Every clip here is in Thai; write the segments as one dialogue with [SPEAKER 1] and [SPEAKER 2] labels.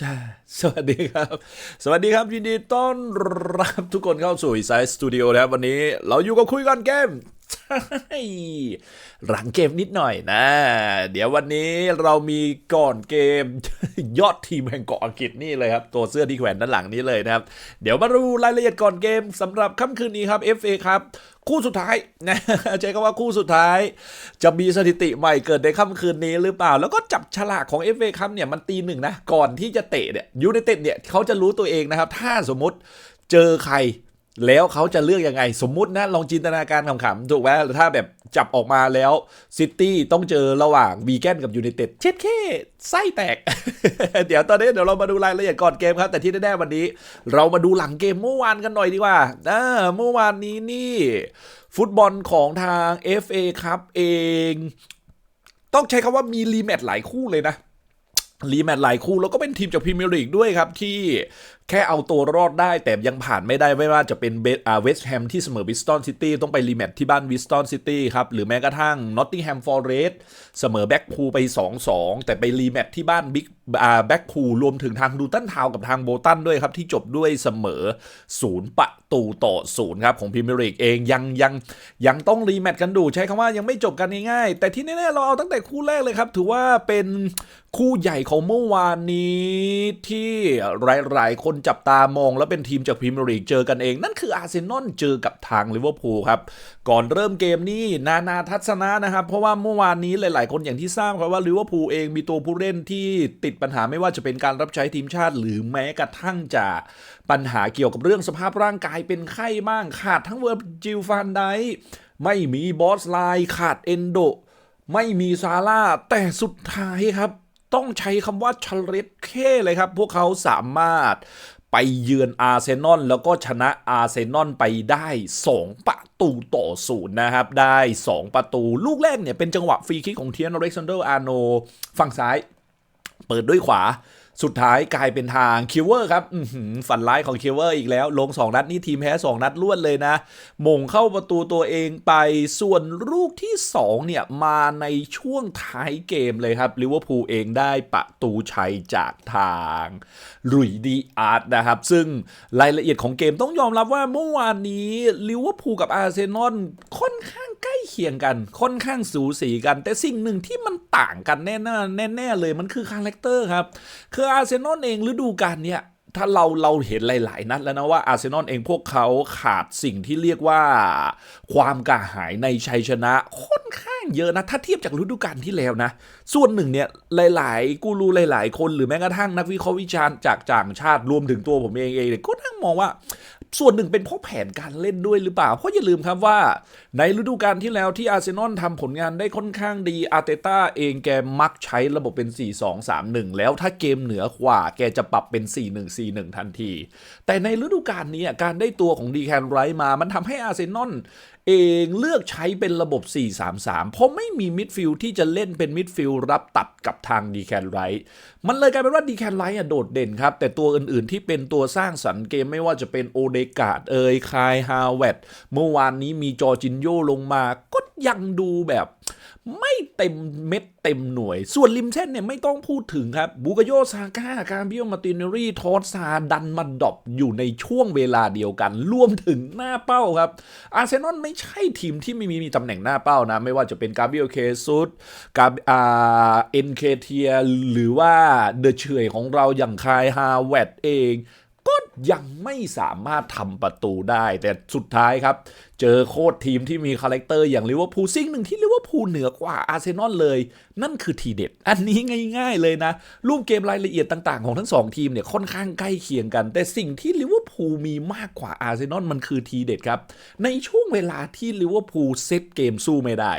[SPEAKER 1] จ้าสวัสดีครับ สวัสดีครับยินดีต้อนรับทุกคนเข้าสู่ไซส์สตูดิโอนะครับ วันนี้เราอยู่กับคุยกันเกม หลังเกมนิดหน่อยนะ เดี๋ยววันนี้เรามีก่อนเกมยอดทีมแห่งเกาะอังกฤษนี่เลยครับ ตัวเสื้อที่แขวนด้านหลังนี้เลยนะครับ เดี๋ยวมาดูรายละเอียดก่อนเกมสำหรับค่ำคืนนี้ครับ FA ครับคู่สุดท้ายนะใช้คำว่าคู่สุดท้าย จะมีสถิติใหม่เกิดในค่ำคืนนี้หรือเปล่า แล้วก็จับฉลากของ FA ครับเนี่ยมันตีหนึ่งนะ ก่อนที่จะเตะเนี่ยยูไนเต็ดเนี่ยเขาจะรู้ตัวเองนะครับ ถ้าสมมติเจอใคร แล้วเขาจะเลือกยังไง สมมุตินะลองจินตนาการขำๆถูกไหมถ้าแบบจับออกมาแล้วซิตี้ต้องเจอระหว่างบีแกนกับยูไนเต็ดเช็ดแค่ไส้แตก เดี๋ยวตอนนี้เดี๋ยวเรามาดูรายละเอียดก่อนเกมครับ แต่ที่แน่ๆวันนี้ เรามาดูหลังเกมเมื่อวานกันหน่อยดีกว่าอ่าเมื่อวานนี้นี่ ฟุตบอลของทาง FA ครับเอง ต้องใช้คำว่ามีรีแมตช์หลายคู่เลยนะรีแมตช์หลายคู่แล้วก็เป็นทีมจากพรีเมียร์ลีกด้วยครับ ที่ แค่เอาตัวรอดได้แต่ยังผ่านไม่ได้ไม่ว่าจะเป็นเบสอาเวสต์แฮมที่เสมอวิสตันซิตี้ต้องไปรีแมตช์ที่บ้านวิสตันซิตี้ครับ หรือแม้กระทั่งนอตติงแฮมฟอร์เรสเสมอแบ็กพูลไป 2-2 แต่ไปรีแมตช์ที่บ้านบิ๊ก แบ็กพูรวมถึงทางดูตันทาวกับทางโบตันด้วยครับ ที่จบด้วยเสมอศูนย์ประตูต่อศูนย์ครับ ของพรีเมียร์ลีกเองยังยังยังต้องรีแมตช์กันดูใช้คำว่ายังไม่จบกันง่ายๆ แต่ที่แน่ๆเราเอาตั้งแต่คู่แรกเลยครับ ถือว่าเป็นคู่ใหญ่ของเมื่อวานนี้ที่หลายๆ คนจับตามอง แล้วเป็นทีมจากพรีเมียร์ลีกเจอกันเอง นั่นคืออาร์เซนอลเจอกับทางลิเวอร์พูลครับ ก่อนเริ่มเกมนี่นานาทัศนะนะครับ เพราะว่าเมื่อวานนี้หลาย ๆ คนอย่างที่ทราบครับว่าลิเวอร์พูลเองมีตัวผู้เล่นที่ติดปัญหาไม่ว่าจะเป็นการรับใช้ทีมชาติ หรือแม้กระทั่งจะปัญหาเกี่ยวกับเรื่องสภาพร่างกายเป็นไข้บ้างขาดทั้งเวอร์จิลฟานไดไม่มีบอสไลน์ขาดเอนโด ไม่มีซาร่าแต่สุดท้ายครับ ต้องใช้คำว่าชเลตเคเลยครับ พวกเขาสามารถไปเยือนอาร์เซนอลแล้วก็ชนะอาร์เซนอลไปได้ 2 ประตูต่อศูนย์นะครับ ได้ 2 ประตู ลูกแรกเนี่ยเป็นจังหวะฟรีคิกของเทียนอเล็กซานเดอร์อาร์โน ฝั่งซ้าย เปิดด้วยขวา สุดท้ายกลายเป็นทางคิวเวอร์ครับฝันร้ายของคิวเวอร์อีกแล้ว ลง 2 นัดนี่ทีมแพ้ 2 นัดรวดเลยนะ มงเข้าประตูตัวเองไปส่วนลูกที่ 2 เนี่ย มาในช่วงท้ายเกมเลยครับลิเวอร์พูลเองได้ประตูชัยจากทางลุยดีอาร์ตนะครับ ซึ่งรายละเอียดของเกมต้องยอมรับว่าเมื่อวานนี้ลิเวอร์พูลกับอาร์เซนอลค่อนข้างใกล้เคียงกัน ค่อนข้างสูสีกัน แต่สิ่งหนึ่งที่มันต่างกันแน่ๆแน่ๆเลยมันคือคาแรคเตอร์ครับ คืออาร์เซนอลเองฤดูกาลเนี้ยถ้าเราเราเห็นหลาย ๆ นัดแล้วนะว่าอาร์เซนอลเองพวกเขาขาดสิ่งที่เรียกว่า ความกระหายในชัยชนะค่อนข้าง เยอะนะ ถ้าเทียบจากฤดูกาลที่แล้วนะ ส่วนหนึ่งเนี่ยหลาย ๆ กูรูหลาย ๆ คนหรือแม้กระทั่งนักวิเคราะห์วิจารณ์จากต่างชาติรวมถึงตัวผมเองเองเนี่ยก็นั่งมองว่าส่วนหนึ่งเป็นเพราะแผนการเล่นด้วยหรือเปล่า เพราะอย่าลืมครับว่า ในฤดูกาลที่แล้วที่อาร์เซนอลทำผลงานได้ค่อนข้างดีอาร์เตต้าเองแกมักใช้ระบบเป็น 4-2-3-1 แล้วถ้าเกมเหนือกว่าแกจะปรับเป็น 4-1-4-1 ทันที แต่ในฤดูกาลนี้การได้ตัวของดีแคนไรมา มันทำให้อาร์เซนอล เองเลือกใช้เป็นระบบ 4-3-3 เพราะไม่มีมิดฟิลด์ที่จะเล่นเป็นมิดฟิลด์รับตัดกับทางดีแคนไรท์มันเลยกลายเป็นว่าดีแคนไรท์โดดเด่นครับ แต่ตัวอื่นๆที่เป็นตัวสร้างสรรค์เกมไม่ว่าจะเป็นโอเดกาดเอยคายฮาวเวตเมื่อวานนี้มีจอจินโยลงมาก็ยังดูแบบ ไม่เต็มเม็ดเต็มหน่วย ส่วนริมเส้นเนี่ยไม่ต้องพูดถึงครับ บูกโยซาก้าการบิโอมาตินเนรี่ทอสซาดันมาดอปอยู่ในช่วงเวลาเดียวกัน รวมถึงหน้าเป้าครับ อาร์เซนอลไม่ใช่ทีมที่ไม่มีมีตำแหน่งหน้าเป้านะ ไม่ว่าจะเป็นกาเบรียลเคซุสกาอ่าเอ็นเคเทีย หรือว่าเดอะเฉยของเราอย่างคายฮาเวตเองก็ยังไม่สามารถทำประตูได้ แต่สุดท้ายครับ เจอโคตรทีมที่มีคาแรคเตอร์อย่างลิเวอร์พูลสิ่งหนึ่งที่ลิเวอร์พูลเหนือกว่าอาร์เซนอลเลย นั่นคือทีเด็ด อันนี้ง่าย ๆเลยนะ รูปเกมรายละเอียดต่าง ๆ ของทั้งสองทีมเนี่ยค่อนข้างใกล้เคียงกัน แต่สิ่งที่ลิเวอร์พูลมีมากกว่าอาร์เซนอลมันคือทีเด็ดครับ ในช่วงเวลาที่ลิเวอร์พูลเซตเกมสู้ไม่ได้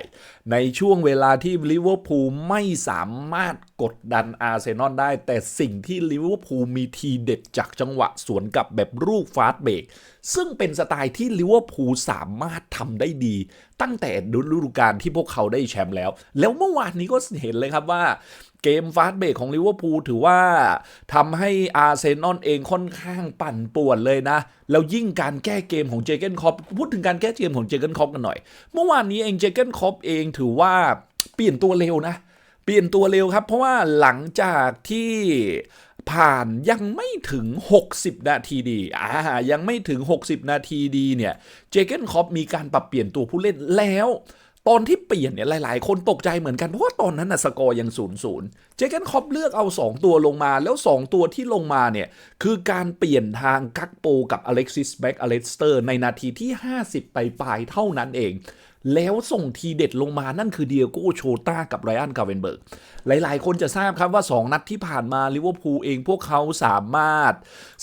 [SPEAKER 1] ในช่วงเวลาที่ลิเวอร์พูลไม่สามารถกดดันอาร์เซนอลได้ แต่สิ่งที่ลิเวอร์พูลมีทีเด็ดจากจังหวะสวนกลับแบบลูกฟาสต์เบรกซึ่งเป็นสไตล์ที่ลิเวอร์พูลสามารถทำได้ดี ตั้งแต่ฤดูกาลที่พวกเขาได้แชมป์แล้ว แล้วเมื่อวานนี้ก็เห็นเลยครับว่าเกมฟาสต์เบรกของลิเวอร์พูลถือว่าทำให้อาร์เซนอลเองค่อนข้างปั่นป่วนเลยนะ แล้วยิ่งการแก้เกมของเจเกนคอปพูดถึงการแก้เกมของเจเกนคอปกันหน่อย เมื่อวานนี้เองเจเกนคอปเองถือว่าเปลี่ยนตัวเร็วนะ เปลี่ยนตัวเร็วครับ เพราะว่าหลังจากที่ ผ่านยังไม่ถึง 60 นาทีดีอ่ายังไม่ถึง 60 นาทีดีเนี่ยเจเกนคอปมีการปรับเปลี่ยนตัวผู้เล่นแล้ว ตอนที่เปลี่ยนเนี่ยหลายๆ คนตกใจเหมือนกัน เพราะว่าตอนนั้นนะสกอร์ยังศูนย์ศูนย์เจเกนคอปเลือกเอา 2 ตัวลงมาแล้ว 2 ตัวที่ลงมาเนี่ย คือการเปลี่ยนทางกักโปกับอเล็กซิสแบ็กอเลสเตอร์ในนาทีที่ 50 ไปปลายๆเท่านั้นเองแล้วส่งทีเด็ดลงมานั่นคือเดียโก้โชต้ากับไรอันกาเวนเบิร์ก หลายๆ คนจะทราบครับว่า 2 นัดที่ผ่านมาลิเวอร์พูลเองพวกเขาสามารถ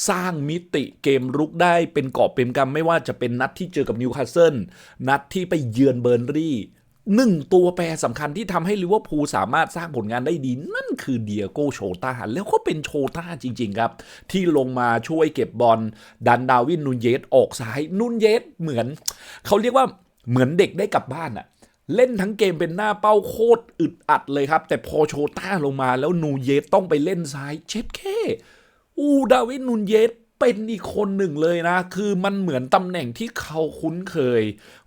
[SPEAKER 1] สร้างมิติเกมรุกได้เป็นกอบเป็นกำไม่ว่าจะเป็นนัดที่เจอกับนิวคาสเซิลนัดที่ไปเยือนเบอร์นรี่หนึ่งตัวแปรสำคัญที่ทำให้ลิเวอร์พูลสามารถสร้างผลงานได้ดี นั่นคือเดียโก้โชต้าแล้วก็เป็นโชต้าจริง ๆ ครับ ที่ลงมาช่วยเก็บบอลดันดาวินนูนเยสออกซ้ายนูนเยสเหมือน เขาเรียกว่า เหมือนเด็กได้กลับบ้านอะเล่นทั้งเกมเป็นหน้าเป้าโคตรอึดอัดเลยครับ แต่พอโชต้าลงมาแล้วนูเยสต้องไปเล่นซ้ายเช็ดแค่อูดาวินนูเยสเป็นอีกคนหนึ่งเลยนะ คือมันเหมือนตำแหน่งที่เขาคุ้นเคย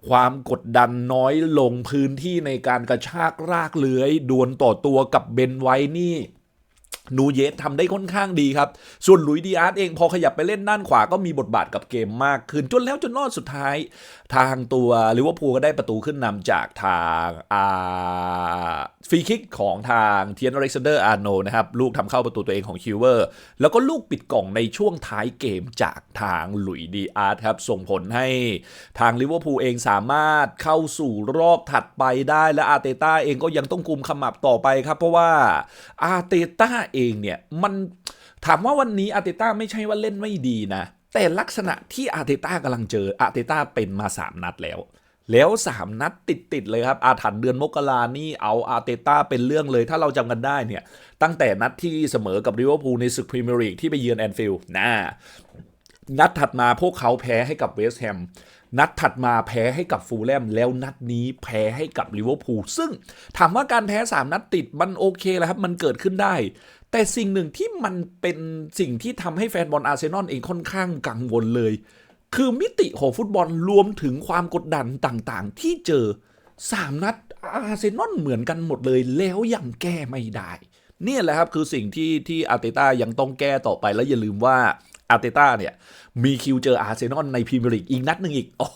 [SPEAKER 1] ความกดดันน้อยลงพื้นที่ในการกระชากรากเลื้อย ดวลต่อตัวกับเบนไว้นี่ นูเยสทำได้ค่อนข้างดีครับ ส่วนหลุยดีอาร์ตเองพอขยับไปเล่นด้านขวาก็มีบทบาทกับเกมมากขึ้น จนแล้วจนรอดสุดท้าย ทางตัวลิเวอร์พูลก็ได้ประตูขึ้นนำจากทางอาฟรีคิกของทางเทียนอเล็กซานเดอร์อาร์โนนะครับ ลูกทำเข้าประตูตัวเองของคิวเวอร์ แล้วก็ลูกปิดกล่องในช่วงท้ายเกมจากทางหลุยดีอาร์ตครับ ส่งผลให้ทางลิเวอร์พูลเองสามารถเข้าสู่รอบถัดไปได้และอาร์เตต้าเองก็ยังต้องกุมขมับต่อไปครับ เพราะว่าอาร์เตต้าเองเนี่ยมันถามว่าวันนี้อาร์เตต้าไม่ใช่ว่าเล่นไม่ดีนะ แต่ลักษณะที่อาร์เตต้ากำลังเจออาร์เตต้าเป็นมา 3 นัดแล้ว แล้ว 3 นัดติด ๆ เลยครับ อาถรรพ์เดือนมกรานี่เอาอาร์เตต้าเป็นเรื่องเลยถ้าเราจำกันได้เนี่ย ตั้งแต่นัดที่เสมอกับลิเวอร์พูลในศึกพรีเมียร์ลีกที่ไปเยือนแอนฟิลด์นะนัดถัดมาพวกเขาแพ้ให้กับเวสต์แฮม นัดถัดมาแพ้ให้กับฟูลแลม แล้วนัดนี้แพ้ให้กับลิเวอร์พูล ซึ่งถามว่าการแพ้ 3 นัดติดมันโอเคแหละครับ มันเกิดขึ้นได้ แต่สิ่งหนึ่งที่มันเป็นสิ่งที่ทำให้แฟนบอลอาร์เซนอลเองค่อนข้างกังวลเลย คือมิติของฟุตบอลรวมถึงความกดดันต่างๆ ที่เจอ3นัดอาร์เซนอลเหมือนกันหมดเลยแล้วยังแก้ไม่ได้ เนี่ยแหละครับคือสิ่งที่ที่อาร์เตต้ายังต้องแก้ต่อไปแล้วอย่าลืมว่า อาร์เตต้าเนี่ย มีคิวเจออาร์เซนอลในพรีเมียร์ลีกอีกนัดหนึ่งอีกโอ้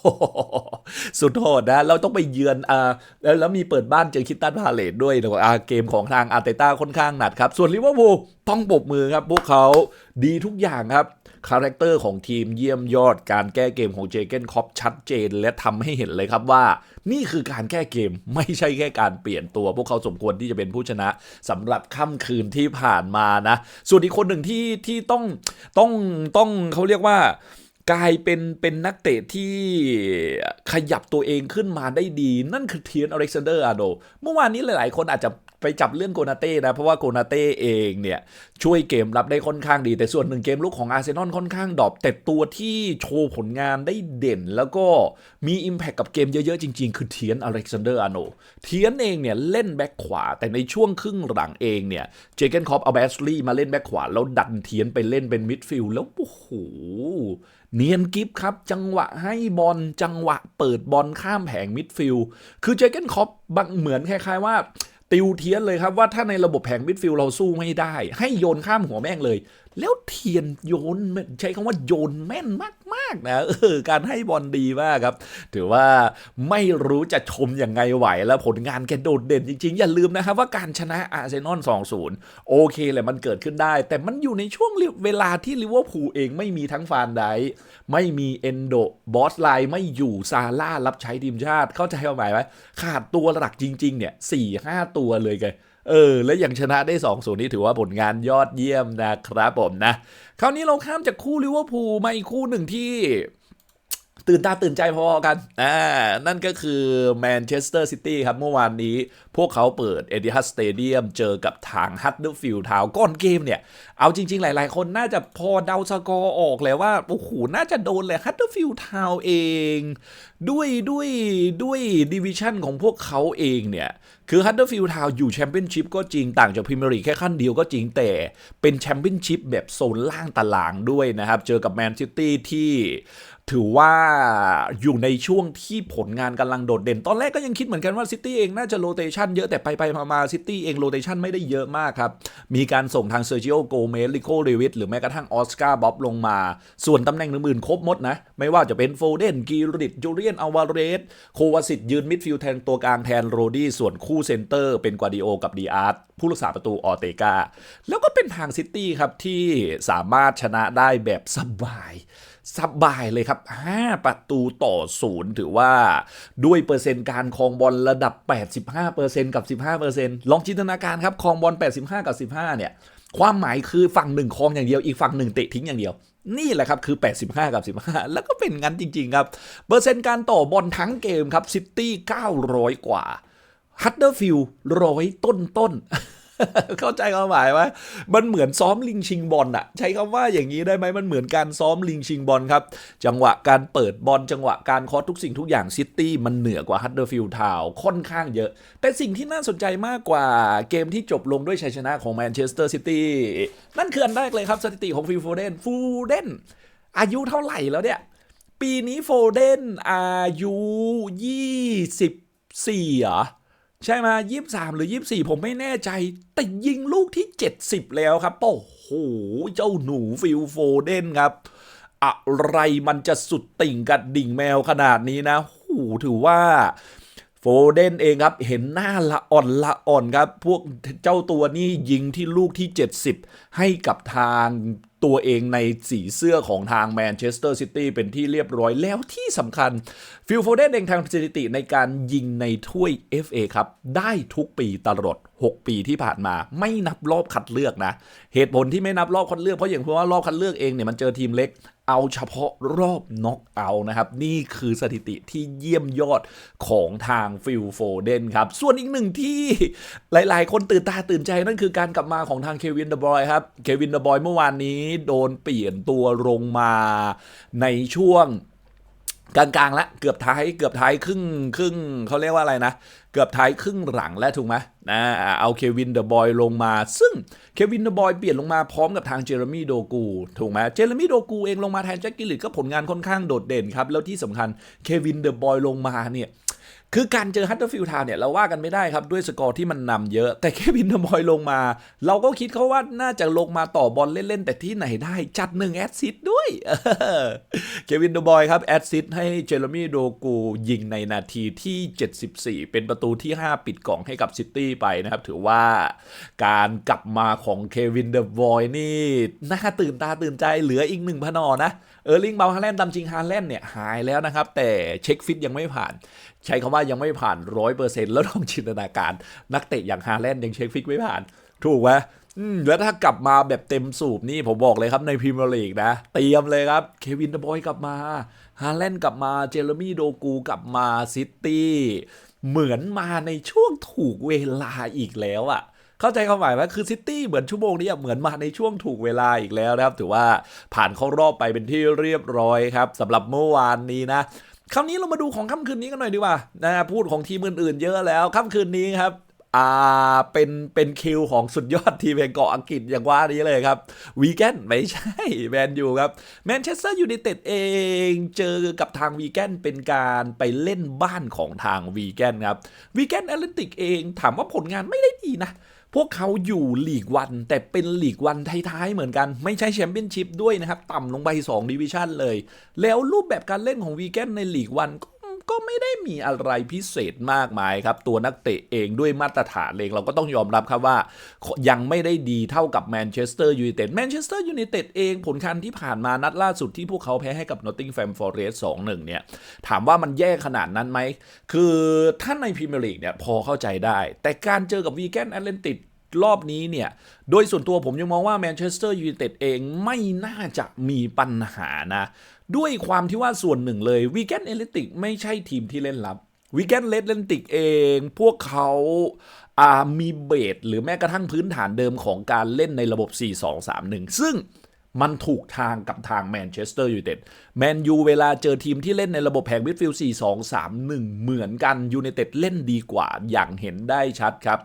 [SPEAKER 1] สุดโหดนะ เราต้องไปเยือนอ่าแล้วแล้วมีเปิดบ้านเจอคิตตันพาเลตด้วยนะอาเกมของทางอาร์เตต้าค่อนข้างหนักครับ ส่วนลิเวอร์พูลต้องปบมือครับ พวกเขาดีทุกอย่างครับ คาแรคเตอร์ของทีมเยี่ยมยอดการแก้เกมของเจเกนคอปชัดเจน และทำให้เห็นเลยครับว่า นี่คือการแก้เกมไม่ใช่แค่การเปลี่ยนตัว พวกเขาสมควรที่จะเป็นผู้ชนะสำหรับค่ำคืนที่ผ่านมานะ ส่วนอีกคนหนึ่งที่ที่ต้องต้องต้องเขาเรียกว่ากลายเป็นเป็นนักเตะที่ขยับตัวเองขึ้นมาได้ดี นั่นคือเทียนอเล็กซานเดอร์อาโด เมื่อวานนี้หลาย ๆ คนอาจจะ ไปจับเรื่องโกนาเต้นะ เพราะว่าโกนาเต้เองเนี่ย ช่วยเกมรับได้ค่อนข้างดี แต่ส่วนหนึ่งเกมลุกของอาร์เซนอลค่อนข้างดรอปแต่ตัวที่โชว์ผลงานได้เด่น แล้วก็มี Impact กับเกมเยอะๆ จริงๆ คือเทียนอเล็กซานเดอร์อาโนเทียนเองเนี่ย เล่นแบ็คขวา แต่ในช่วงครึ่งหลังเองเนี่ยเจเกนคอปเอาแบสลีย์มาเล่นแบ็คขวา แล้วดันเทียนไปเล่นเป็นมิดฟิลด์แล้วโอ้โหเนียนกิฟครับ จังหวะให้บอลจังหวะเปิดบอลข้ามแผงมิดฟิลด์คือเจเกนคอปบางเหมือนคล้ายๆว่า ติวเทียนเลยครับว่าถ้าในระบบแผงมิดฟิลด์เราสู้ไม่ได้ ให้โยนข้ามหัวแม่งเลยแล้วเทียนโยนใช้คำว่าโยนแม่นมากๆนะเออการให้บอลดีมากครับ ถือว่าไม่รู้จะชมยังไงไหว แล้วผลงานแกโดดเด่นจริงๆ อย่าลืมนะครับว่าการชนะอาร์เซนอล2-0 โอเคแหละมันเกิดขึ้นได้ แต่มันอยู่ในช่วงเวลาที่ลิเวอร์พูลเองไม่มีทั้งฟานไดไม่มีเอนโดบอสไลน์ไม่อยู่ซาร่ารับใช้ทีมชาติ เข้าใจความหมายไหมขาดตัวหลักจริง ๆ เนี่ยสี่ห้าตัวเลยไง เออ แล้วยังชนะได้2อศูนย์นี่ถือว่าผลงานยอดเยี่ยมนะครับผมนะ คราวนี้เราข้ามจากคู่ลิเวอร์พูลมาอีกคู่หนึ่งที่ ตื่นตาตื่นใจพอกัน อ่า นั่นก็คือแมนเชสเตอร์ซิตี้ครับ เมื่อวานนี้พวกเขาเปิดเอ i ิฮัสสเตเดียมเจอกับทางฮัตเดอร์ฟิลด์ทาวก่อนเกมเนี่ย เอาจริง ๆ หลาย ๆ คนน่าจะพอเดาสกอร์ออกเลยว่า โอ้โห น่าจะโดนเลยฮัตเดอร์ฟิลด์ทาวเอง ด้วยด้วยด้วยดิวิชั่นของพวกเขาเองเนี่ย คือฮัตเดอร์ฟิลด์ทาวอยู่แชมเปี้ยนชิพก็จริงต่างจากพรีเมียร์ลีกแค่ขั้นเดียวก็จริงแต่เป็นแชมเปี้ยนชิพแบบโซนล่างตารางด้วยนะครับเจอกับแมนซิตี้ที่ ถือว่าอยู่ในช่วงที่ผลงานกำลังโดดเด่น ตอนแรกก็ยังคิดเหมือนกันว่าซิตี้เองน่าจะโรเตชันเยอะแต่ไปไปมาซิตี้เองโรเตชันไม่ได้เยอะมากครับ มีการส่งทางเซอร์จิโอโกเมสลิโคเดวิดหรือแม้กระทั่งออสการ์บ๊อบลงมา ส่วนตำแหน่งอื่นๆครบหมดนะ ไม่ว่าจะเป็นโฟเดนกีริดจูเลียนอาวาเรสโควาสิตยืนมิดฟิลด์แทนตัวกลางแทนโรดี้ส่วนคู่เซนเตอร์เป็นกวาดิโอกับดีอาร์ตผู้รักษาประตูออเตกาแล้วก็เป็นทางซิตี้ครับที่สามารถชนะได้แบบสบาย สบายเลยครับ 5 ประตูต่อศูนย์ถือว่าด้วยเปอร์เซ็นต์การครองบอลระดับ 85%กับ 15%ลองจินตนาการครับครองบอล 85 กับ 15 เนี่ย ความหมายคือฝั่งหนึ่งครองอย่างเดียว อีกฝั่งหนึ่งเตะทิ้งอย่างเดียว นี่แหละครับ คือ 85 กับ 15 แล้วก็เป็นงั้นจริง ๆ ครับ เปอร์เซ็นต์การต่อบอลทั้งเกมครับซิตี้900 กว่าฮัตเตอร์ฟิลร้อยต้นต้น เข้าใจความหมายไหมมันเหมือนซ้อมลิงชิงบอลอะใช้คำว่าอย่างนี้ได้ไหมมันเหมือนการซ้อมลิงชิงบอลครับ จังหวะการเปิดบอลจังหวะการคอสทุกสิ่งทุกอย่างซิตี้มันเหนือกว่าฮัตเดอร์ฟิลด์ทาวค่อนข้างเยอะ แต่สิ่งที่น่าสนใจมากกว่าเกมที่จบลงด้วยชัยชนะของแมนเชสเตอร์ซิตี้นั่นคืออันแรกเลยครับสถิติของฟิลโฟเดนฟูเดนอายุเท่าไหร่แล้วเนี่ยปีนี้โฟเดนอายุ 24เหรอ ใช่ไหมยี่สามหรือยี่สี่ผมไม่แน่ใจ แต่ยิงลูกที่ 70 แล้วครับ โอ้โห เจ้าหนูฟิลโฟเดนครับ อะไรมันจะสุดติ่งกับดิ่งแมวขนาดนี้นะโอ้โหถือว่าโฟเดนเองครับ เห็นหน้าละอ่อนละอ่อนครับ พวกเจ้าตัวนี้ยิงที่ลูกที่ 70 ให้กับทาง ตัวเองในสีเสื้อของทางแมนเชสเตอร์ซิตี้เป็นที่เรียบร้อยแล้วที่สำคัญฟิลโฟเดนเองทางสถิติในการยิงในถ้วย FA ครับได้ทุกปีตลอด 6 ปีที่ผ่านมา ไม่นับรอบคัดเลือกนะ เหตุผลที่ไม่นับรอบคัดเลือกเพราะอย่างเพราะว่ารอบคัดเลือกเองเนี่ยมันเจอทีมเล็กเอาเฉพาะรอบน็อกเอานะครับ นี่คือสถิติที่เยี่ยมยอดของทางฟิลโฟเดนครับ ส่วนอีกหนึ่งที่หลายๆ คนตื่นตาตื่นใจนั่นคือการกลับมาของทางเควินเดบอยครับเควินเดบอยเมื่อวานนี้โดนเปลี่ยนตัวลงมาในช่วง กลางๆแล้วเกือบท้ายเกือบท้ายครึ่งครึ่งเขาเรียกว่าอะไรนะ เกือบท้ายครึ่งหลังแล้วถูกไหมนะเอาเควินเดอะบอยลงมา ซึ่งเควินเดอะบอยเปลี่ยนลงมาพร้อมกับทางเจอร์มี่โดกูถูกไหมเจอร์มี่โดกูเองลงมาแทนแจ็คกิลลิตก็ผลงานค่อนข้างโดดเด่นครับ แล้วที่สำคัญเควินเดอะบอยลงมาเนี่ย คือการเจอฮัตเตอร์ฟิลด์ทาวเนี่ยเราว่ากันไม่ได้ครับ ด้วยสกอร์ที่มันนำเยอะ แต่แค่วินเดอร์บอยลงมา เราก็คิดเขาว่าน่าจะลงมาต่อบอลเล่น ๆ แต่ที่ไหนได้จัดหนึ่งแอดซิดด้วยเควินเดอร์บอยครับ แอดซิดให้เจอร์มี่โดกูยิงในนาทีที่ 74 เป็นประตูที่ 5 ปิดกล่องให้กับซิตี้ไปนะครับ ถือว่าการกลับมาของเควินเดอร์บอยนี่น่าตื่นตาตื่นใจเหลืออีกหนึ่งพนอนะเออร์ลิงเบาฮาแลนด์ตามจริงฮาแลนด์เนี่ยหายแล้วนะครับแต่เช็คฟิตยังไม่ผ่าน ใช้คำว่ายังไม่ผ่านร้อยเปอร์เซ็นต์แล้วลองจินตนาการนักเตะอย่างฮาแลนด์ยังเช็คฟิตไม่ผ่าน ถูกไหมมแล้วถ้ากลับมาแบบเต็มสูบนี่ผมบอกเลยครับในพรีเมียร์ลีกนะ เตรียมเลยครับ เควินเดบอยกลับมาฮาแลนด์กลับมาเจอร์มี่โดกูกลับมาซิตี้เหมือนมาในช่วงถูกเวลาอีกแล้วอะเข้าใจความหมายไหมคือซิตี้เหมือนชั่วโมงนี้เหมือนมาในช่วงถูกเวลาอีกแล้วนะครับ ถือว่าผ่านเข้ารอบไปเป็นที่เรียบร้อยครับสำหรับเมื่อวานนี้นะ คราวนี้เรามาดูของค่ำคืนนี้กันหน่อยดีกว่านะพูดของทีมอื่นๆเยอะแล้วค่ำคืนนี้ครับอ่าเป็นเป็นคิวของสุดยอดทีมแห่งเกาะอังกฤษอย่างว่านี้เลยครับวีแกนไม่ใช่แมนยูครับแมนเชสเตอร์ยูไนเต็ดเองเจอกับทางวีแกนเป็นการไปเล่นบ้านของทางวีแกนครับวีแกนแอตเลนติกเองถามว่าผลงานไม่ได้ดีนะ พวกเขาอยู่ลีกวัน แต่เป็นลีกวันท้ายๆ เหมือนกัน ไม่ใช่แชมเปี้ยนชิพด้วยนะครับ ต่ำลงไป2ดิวิชั่นเลย แล้วรูปแบบการเล่นของวีแกนในลีกวันก็ ก็ไม่ได้มีอะไรพิเศษมากมายครับ ตัวนักเตะเองด้วยมาตรฐานเองเราก็ต้องยอมรับครับว่า ยังไม่ได้ดีเท่ากับแมนเชสเตอร์ยูไนเต็ดแมนเชสเตอร์ยูไนเต็ดเองผลการที่ผ่านมานัดล่าสุดที่พวกเขาแพ้ให้กับนอตติงแฟมฟอร์เรสต์2-1เนี่ยถามว่ามันแย่ขนาดนั้นไหม คือถ้าในพรีเมียร์ลีกเนี่ยพอเข้าใจได้ แต่การเจอกับวีแกนแอตแลนติกรอบนี้เนี่ย โดยส่วนตัวผมยังมองว่าแมนเชสเตอร์ยูไนเต็ดเองไม่น่าจะมีปัญหานะ ด้วยความที่ว่าส่วนหนึ่งเลยวีแกนเอเลติกไม่ใช่ทีมที่เล่นลับวีแกนเลดเลนติกเอง พวกเขาามีเบสหรือแม้กระทั่งพื้นฐานเดิมของการเล่นในระบบ 4-2-3-1 ซึ่งมันถูกทางกับทางแมนเชสเตอร์ยูไนเต็ดแมนยูเวลาเจอทีมที่เล่นในระบบแผงมิดฟิลด์4 2 3 1 เหมือนกันยูไนเต็ดเล่นดีกว่าอย่างเห็นได้ชัดครับ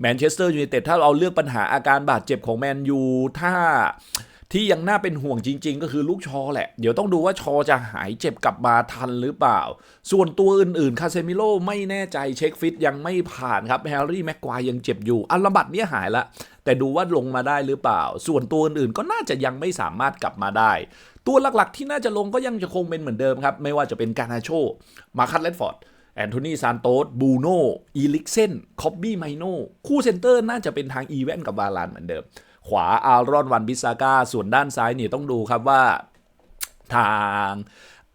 [SPEAKER 1] แมนเชสเตอร์ยูไนเต็ดถ้าเราเลือกปัญหาอาการบาดเจ็บของแมนยูถ้า ที่ยังน่าเป็นห่วงจริง ๆ ก็คือลูกชอแหละ เดี๋ยวต้องดูว่าชอจะหายเจ็บกลับมาทันหรือเปล่า ส่วนตัวอื่นๆ คาเซมิโลไม่แน่ใจเช็คฟิตยังไม่ผ่านครับ แฮร์รี่แม็กควายยังเจ็บอยู่ อัลบัตเนี่ยหายละ แต่ดูว่าลงมาได้หรือเปล่า ส่วนตัวอื่นๆ ก็น่าจะยังไม่สามารถกลับมาได้ ตัวหลักๆ ที่น่าจะลงก็ยังจะคงเป็นเหมือนเดิมครับ ไม่ว่าจะเป็นการาโช มาคัตเลดฟอร์ดแอนโทนีซานโตสบูโนอีลิกเซนคอบบี้ไมโนคู่เซนเตอร์น่าจะเป็นทางอีเวนกับบาลานเหมือนเดิม ขวาอารอนวันบิซาก้าส่วนด้านซ้ายนี่ต้องดูครับว่าทาง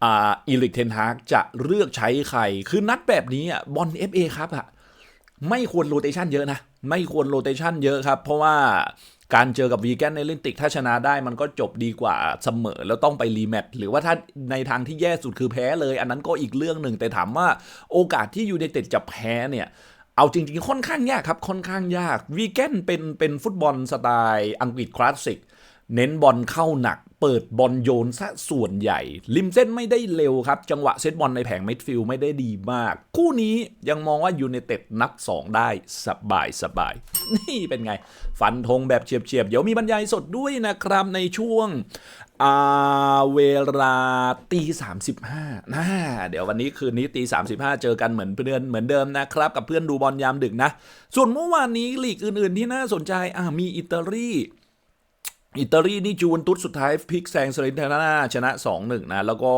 [SPEAKER 1] อ่าอีลิกเทนฮากจะเลือกใช้ใคร คือนัดแบบนี้อะบอล FA ครับอะไม่ควรโรเตชันเยอะนะ ไม่ควรโรเตชันเยอะครับ เพราะว่าการเจอกับวีแกนในเล่นติกถ้าชนะได้มันก็จบดีกว่าเสมอ แล้วต้องไปรีแมตช์หรือว่าถ้าในทางที่แย่สุดคือแพ้เลย อันนั้นก็อีกเรื่องหนึ่งแต่ถามว่าโอกาสที่ยูไนเต็ดจะแพ้เนี่ย เอาจริงๆ ค่อนข้างยากครับ ค่อนข้างยากวีแกนเป็นเป็นฟุตบอลสไตล์อังกฤษคลาสสิก เน้นบอลเข้าหนัก เปิดบอลโยนซะส่วนใหญ่ ริมเส้นไม่ได้เร็วครับ จังหวะเซตบอลในแผงมิดฟิลด์ไม่ได้ดีมาก คู่นี้ยังมองว่ายูเนเต็ดนับ 2 ได้สบายสบาย นี่เป็นไง ฟันธงแบบเฉียบๆ เดี๋ยวมีบรรยายสดด้วยนะครับในช่วงอาเวลาตีสามสิบห้านะเดี๋ยววันนี้คืนนี้ตีสามสิบห้าเจอกันเหมือนเพื่อนเหมือนเดิมนะครับ กับเพื่อนดูบอลยามดึกนะ ส่วนเมื่อวานนี้ลีกอื่นๆที่น่าสนใจอ่ามีอิตาลี อิตาลีนี่จูวนตุสสุดท้ายพลิกแซงสลินเทนาชนะ 2-1 นะ แล้วก็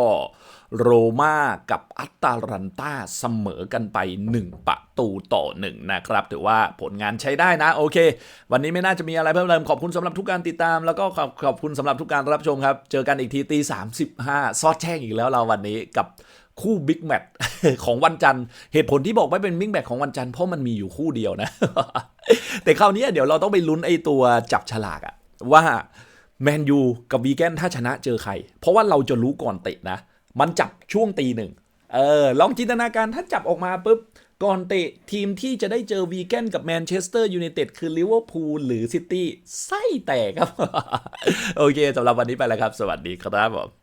[SPEAKER 1] โรม่ากับอัตตาลันตาเสมอกันไป 1 ประตูต่อ 1 นะครับ ถือว่าผลงานใช้ได้นะ โอเค วันนี้ไม่น่าจะมีอะไรเพิ่มเติมขอบคุณสำหรับทุกการติดตาม แล้วก็ขอบขอบคุณสำหรับทุกการรับชมครับ เจอกันอีกทีตี35 ซอดแช่งอีกแล้วเราวันนี้กับคู่บิ๊กแมตช์ของวันจันทร์เหตุผลที่บอกว่าเป็นบิ๊กแมตช์ของวันจันทร์เพราะมันมีอยู่คู่เดียวนะ แต่คราวนี้เดี๋ยวเราต้องไปลุ้นไอ้ตัวจับฉลากอะ ว่าแมนยูกับวีแกนถ้าชนะเจอใคร เพราะว่าเราจะรู้ก่อนเตะนะ มันจับช่วงตีหนึ่งเออลองจินตนาการถ้าจับออกมาปุ๊บก่อนเตะทีมที่จะได้เจอวีแกนกับแมนเชสเตอร์ยูไนเต็ดคือลิเวอร์พูลหรือซิตี้ไส้แตกครับ โอเคสำหรับวันนี้ไปแล้วครับ สวัสดีครับผม